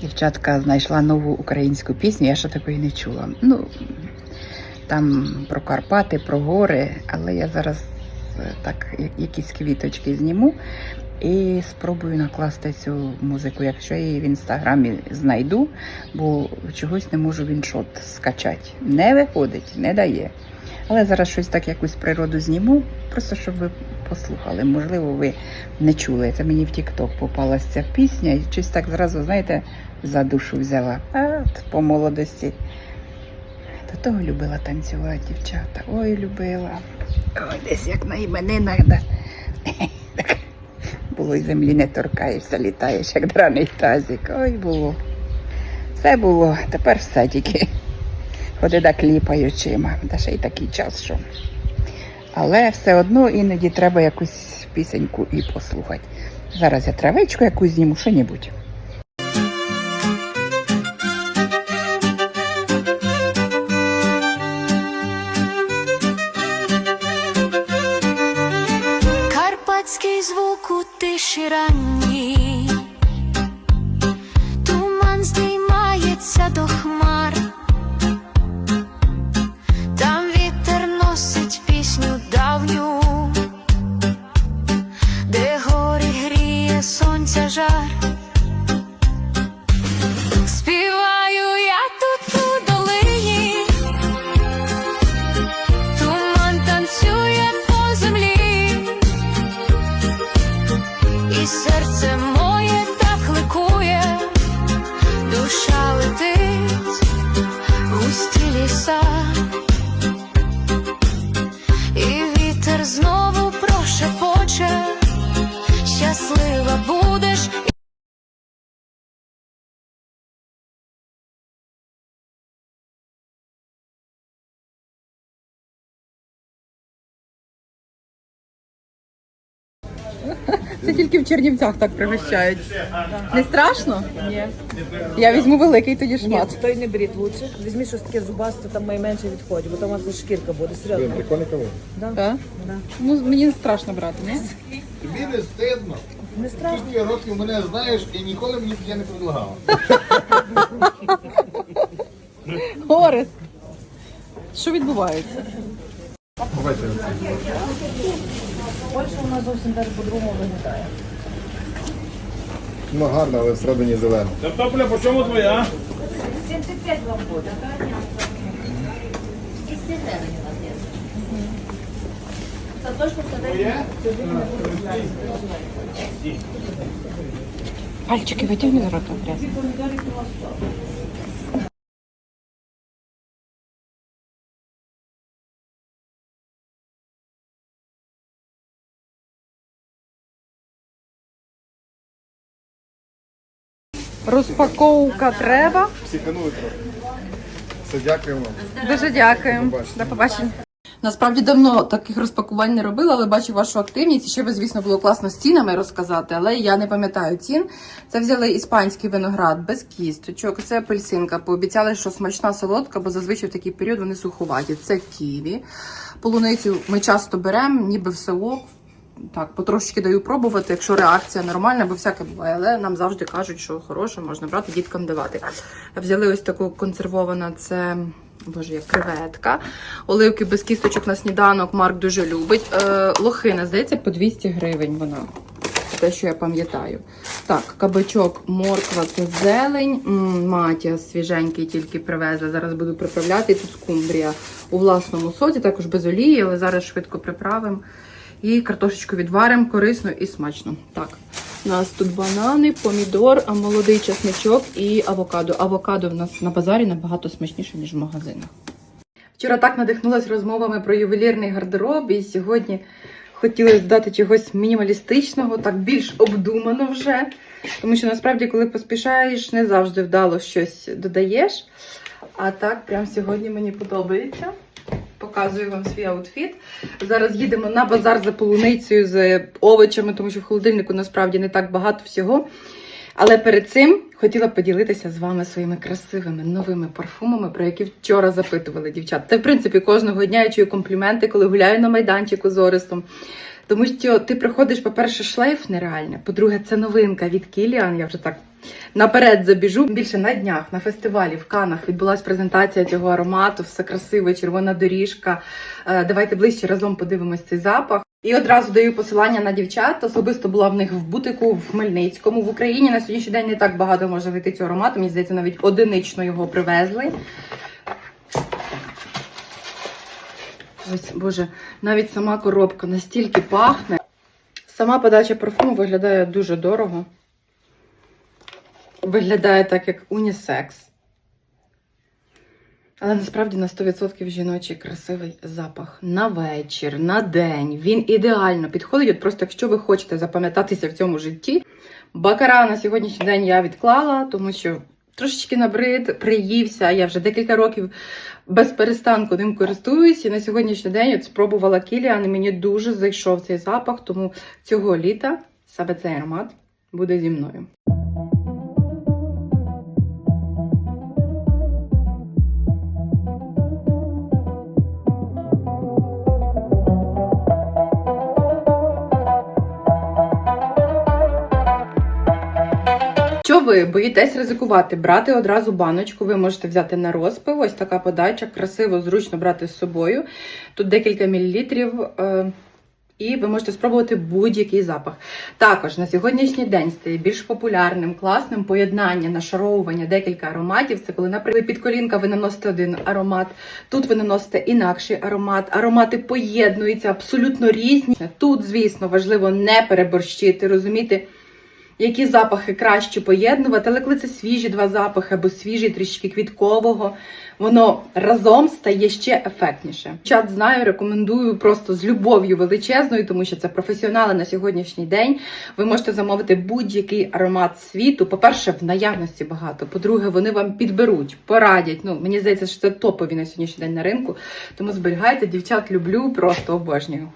Дівчатка знайшла нову українську пісню, я ще такої не чула. Ну, там про Карпати, про гори, але я зараз е, так якісь квіточки зніму і спробую накласти цю музику, якщо я її в інстаграмі знайду, бо чогось не можу в іншот скачати. Не виходить, не дає. Але зараз щось так якусь природу зніму, просто щоб ви послухали. Можливо, ви не чули. Це мені в Тік-Ток попалася ця пісня, і щось так зразу, знаєте, за душу взяла. От по молодості. До того любила танцювати, дівчата. Ой, любила. Ой, десь як на іменинах. Да. Було землі не торкаєшся, літаєш, як драний тазик. Ой, було. Все було, тепер все тільки. Ходи да кліпаючима. Та ще й такий час, що. Але все одно іноді треба якусь пісеньку і послухати. Зараз я травичку якусь зніму, що-небудь. Карпатський серце моє Це тільки в Чернівцях так пригощають. Не страшно? Ні. Я візьму великий тоді Ні, шмат. той не беріть лучше. Візьміть щось таке зубасте, там найменше відходить, бо там у вас шкірка буде. Серйозно. Прикольний кавун. Так? Да. Ну, мені не страшно брати, ні? Тобі не стидно. Не страшно. Скільки років мене знаєш і ніколи мені таке не предлагала. Орес. Що відбувається? Польща у нас зовсім навіть по-другому виглядає. Ну гарно, але всередині зелено. Картопля, по чому твоя? 75 вам буде. Пальчики витягни з рота грязь. Розпаковка треба. Психанули трохи. Все, дякуємо. Дуже дякую. До побачення. Насправді давно таких розпакувань не робила, але бачу вашу активність. Ще би, звісно, було класно з цінами розказати, але я не пам'ятаю цін. Це взяли іспанський виноград без кісточок. Це апельсинка. Пообіцяли, що смачна солодка, бо зазвичай в такий період вони суховаті. Це ківі. Полуницю ми часто беремо, ніби все ок. Так, потрошки даю пробувати, якщо реакція нормальна, бо всяке буває, але нам завжди кажуть, що хороше, можна брати, діткам давати. Взяли ось таку консервована, це боже, як креветка. Оливки без кісточок на сніданок Марк дуже любить. Е, лохина, здається, по 200 гривень вона. Те, що я пам'ятаю. Так, кабачок, морква, це зелень. М, Матя свіженький тільки привезла. Зараз буду приправляти. Тут скумбрія у власному соці, також без олії, але зараз швидко приправимо. І картошечку відваримо корисно і смачно. Так, у нас тут банани, помідор, молодий чесничок і авокадо. Авокадо в нас на базарі набагато смачніше, ніж в магазинах. Вчора так надихнулася розмовами про ювелірний гардероб, і сьогодні хотілося дати чогось мінімалістичного, так більш обдумано вже. Тому що насправді, коли поспішаєш, не завжди вдало щось додаєш. А так, прям сьогодні мені подобається. Показую вам свій аутфіт. Зараз їдемо на базар за полуницею з овочами, тому що в холодильнику насправді не так багато всього. Але перед цим хотіла поділитися з вами своїми красивими новими парфумами, про які вчора запитували дівчат. Це, в принципі, кожного дня я чую компліменти, коли гуляю на майданчику з Орестом. Тому що ти приходиш, по-перше, шлейф нереальний. По-друге, це новинка від Кіліан. Я вже так Наперед забіжу більше на днях на фестивалі в Канах відбулася презентація цього аромату. Все красиво, червона доріжка. Е, Давайте ближче разом подивимось цей запах. І одразу даю посилання на дівчат. Особисто була в них в бутику в Хмельницькому. В Україні на сьогоднішній день не так багато може знайти цього аромату. Мені здається, навіть одинично його привезли. Ось, боже, навіть сама коробка настільки пахне. Сама подача парфуму виглядає дуже дорого. Виглядає так, як унісекс. Але насправді на 100% жіночий красивий запах. На вечір, на день. Він ідеально підходить. От просто якщо ви хочете запам'ятатися в цьому житті. Бакара на сьогоднішній день я відклала, тому що трошечки набрид, приївся. Я вже декілька років без перестанку ним користуюсь. І на сьогоднішній день от спробувала Кіліан, і мені дуже зайшов цей запах, тому цього літа саме цей аромат буде зі мною. Ви боїтесь ризикувати? Брати одразу баночку, ви можете взяти на розпив. Ось така подача, красиво, зручно брати з собою. Тут декілька мілілітрів. е, І ви можете спробувати будь-який запах. Також на сьогоднішній день стає більш популярним, класним поєднання, нашаровування декілька ароматів. Це коли, наприклад, під колінка ви наносите один аромат, тут ви наносите інакший аромат. Аромати поєднуються абсолютно різні. Тут, звісно, важливо не переборщити, розуміти, які запахи краще поєднувати, але коли це свіжі два запахи або свіжий трішки квіткового, воно разом стає ще ефектніше. Чат знаю, рекомендую просто з любов'ю величезною, тому що це професіонали на сьогоднішній день. Ви можете замовити будь-який аромат світу. По-перше, в наявності багато. По-друге, вони вам підберуть, порадять. Ну мені здається, що це топові на сьогоднішній день на ринку. Тому зберігайте дівчат, люблю, просто обожнюю.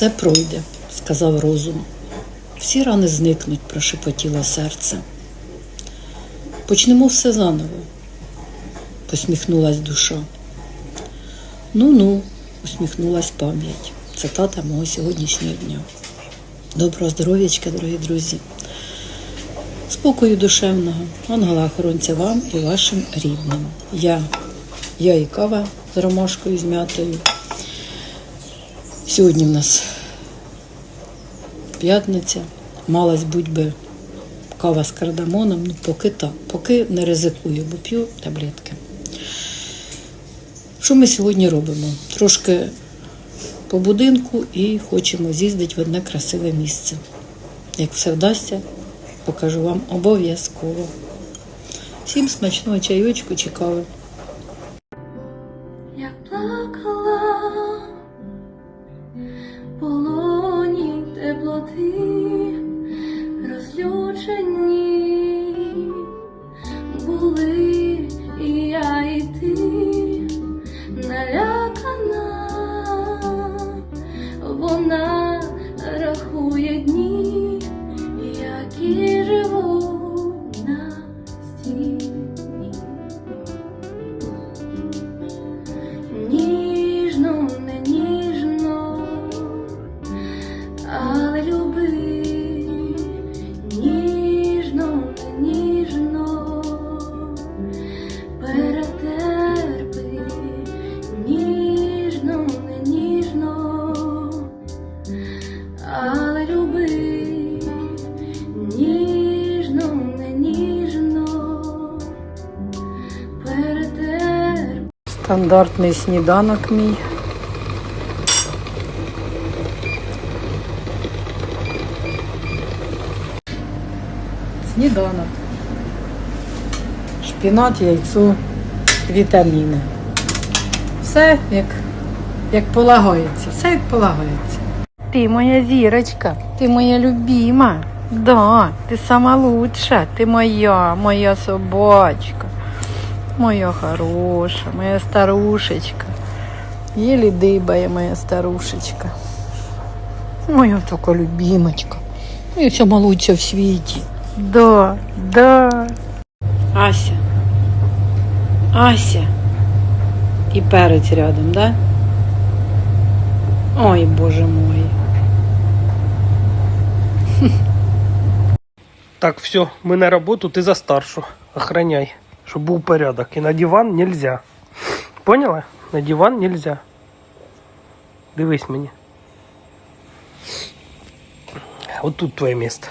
Все пройде, сказав розум. Всі рани зникнуть, прошепотіло серце. Почнемо все заново, посміхнулась душа. Ну ну, усміхнулась пам'ять. Цитата мого сьогоднішнього дня. Доброго здоров'ячка, дорогі друзі. Спокою душевного, ангела-охоронця вам і вашим рідним. Я, я і кава з ромашкою з м'ятою. Сьогодні в нас п'ятниця. Малась будь би кава з кардамоном, ну поки так, поки не ризикую, бо п'ю таблетки. Що ми сьогодні робимо? Трошки по будинку і хочемо з'їздити в одне красиве місце. Як все вдасться, покажу вам обов'язково. Всім смачного чайочку чи кави. Стандартний сніданок мій. Сніданок. Шпінат, яйцо, вітаміни. Все як, як полагається. Все як полагається. Ти моя зірочка, ти моя любима. Да, ти сама лучша, ти моя, моя собачка. Моя хороша, моя старушечка. Еле дыбая моя старушечка. Моя така любимочка. І вся малуця в світі. Да, да. Ася. Ася. І перець рядом, да? Ой, боже мой. Так, все, мы на работу, ты за старшу. Охраняй, чтобы был порядок. И на диван нельзя. Поняла? На диван нельзя. Дивись мені. Вот тут твоє місце.